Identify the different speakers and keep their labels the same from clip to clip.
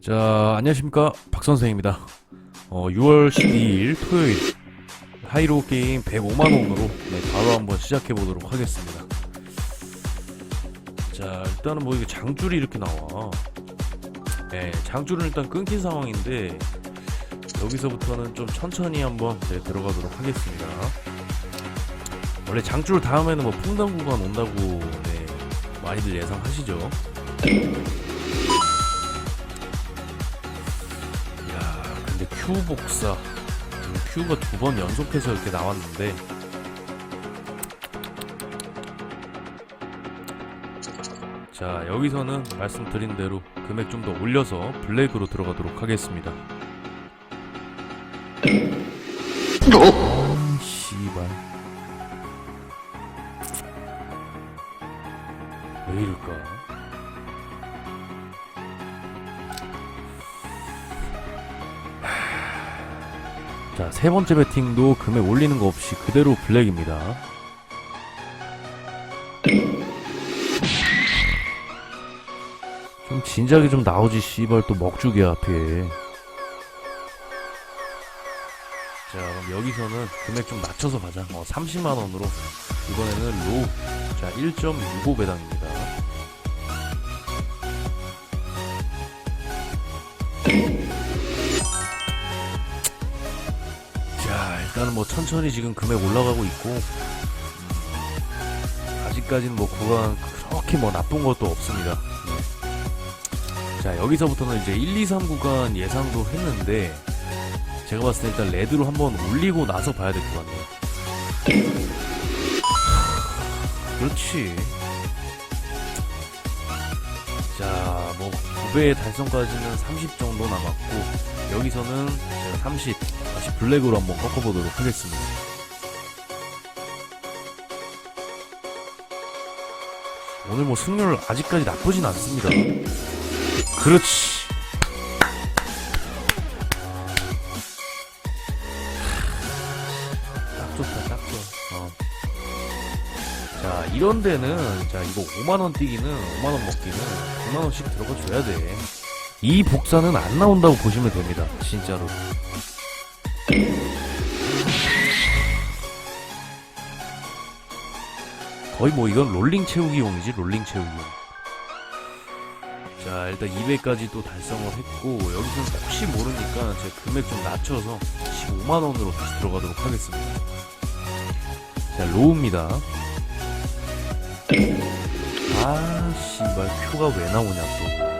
Speaker 1: 자, 안녕하십니까. 박선생입니다. 어, 6월 12일 토요일 하이로 게임 105만원으로 네, 바로 한번 시작해 보도록 하겠습니다. 자, 일단은 뭐 이게 장줄이 이렇게 나와. 네, 장줄은 일단 끊긴 상황인데 여기서부터는 좀 천천히 한번 네, 들어가도록 하겠습니다. 원래 장줄 다음에는 뭐 풍당 구간 온다고 네, 많이들 예상하시죠? 근데 Q 복사 지금 Q가 두 번 연속해서 이렇게 나왔는데 자 여기서는 말씀드린 대로 금액 좀 더 올려서 블랙으로 들어가도록 하겠습니다. 아, 씨발. 자, 세 번째 배팅도 금액 올리는 거 없이 그대로 블랙입니다. 좀 진작에 좀 나오지, 씨발, 또 먹죽이야, 앞에. 자, 그럼 여기서는 금액 좀 낮춰서 가자. 어, 30만원으로. 이번에는 로우. 자, 1.65배당입니다. 자, 일단은 뭐 천천히 지금 금액 올라가고 있고, 음, 아직까지는 뭐 구간 그렇게 뭐 나쁜 것도 없습니다. 네. 자, 여기서부터는 이제 1, 2, 3 구간 예상도 했는데, 제가 봤을 때 일단 레드로 한번 올리고 나서 봐야 될 것 같네요. 그렇지. 자, 뭐 9배의 달성까지는 30 정도 남았고 여기서는 제가 30 다시 블랙으로 한번 꺾어보도록 하겠습니다. 오늘 뭐 승률 아직까지 나쁘진 않습니다. 그렇지. 딱 좋다, 딱 좋아. 어. 자, 이런 데는, 자, 이거 5만원 뛰기는, 5만원 먹기는 9만원씩 들어가 줘야 돼. 이 복사는 안 나온다고 보시면 됩니다. 진짜로. 거의 뭐 이건 롤링 채우기용이지, 롤링 채우기용. 자, 일단 200까지 또 달성을 했고, 여기서는 혹시 모르니까 제 금액 좀 낮춰서 15만원으로 다시 들어가도록 하겠습니다. 자, 로우입니다. 아, 씨발, 표가 왜 나오냐, 또.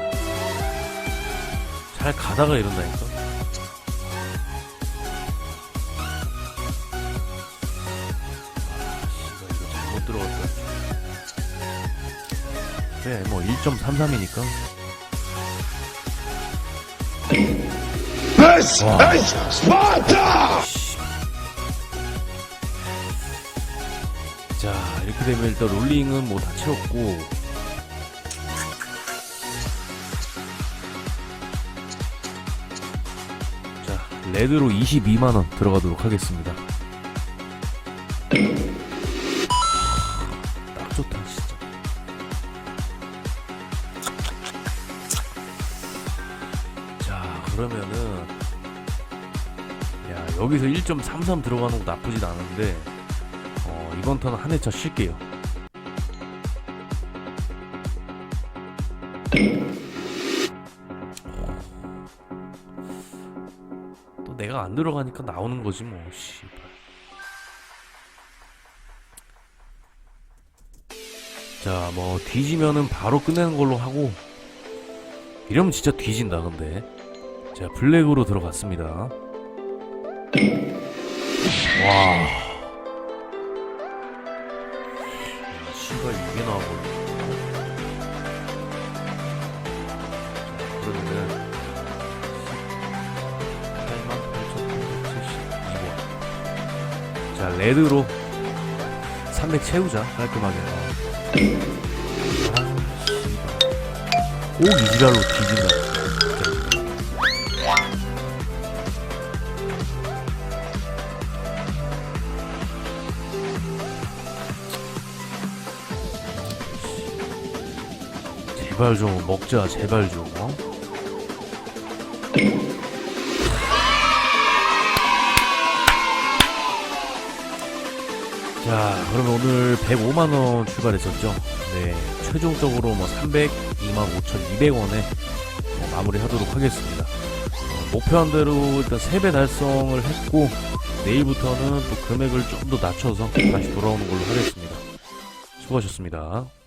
Speaker 1: 잘 가다가 이런다니까? 그래, 뭐, 1.33이니까.
Speaker 2: This is Sparta!
Speaker 1: 자, 이렇게 되면 일단 롤링은 뭐 다 채웠고. 자, 레드로 22만원 들어가도록 하겠습니다. 그러면은. 야, 여기서 1.33 들어가는 거 나쁘진 않은데. 어, 이번 턴은 한 회차 쉴게요. 또 내가 안 들어가니까 나오는 거지 뭐. 씨발. 자, 뭐 뒤지면은 바로 끝내는 걸로 하고 이러면 진짜 뒤진다 근데. 자, 블랙으로 들어갔습니다. 와. 씨발 이게 나와버려. 자, 그러면은 88,872원. 자, 레드로 300 채우자 깔끔하게. 아. 꼭 이지랄로 뒤진다. 제발 좀 먹자 제발 좀 어? 자, 그러면 오늘 105만 원 출발했었죠. 네, 최종적으로 뭐 302만 5,200원에 마무리 하도록 하겠습니다. 어, 목표한 대로 일단 3배 달성을 했고 내일부터는 또 금액을 좀 더 낮춰서 다시 돌아오는 걸로 하겠습니다. 수고하셨습니다.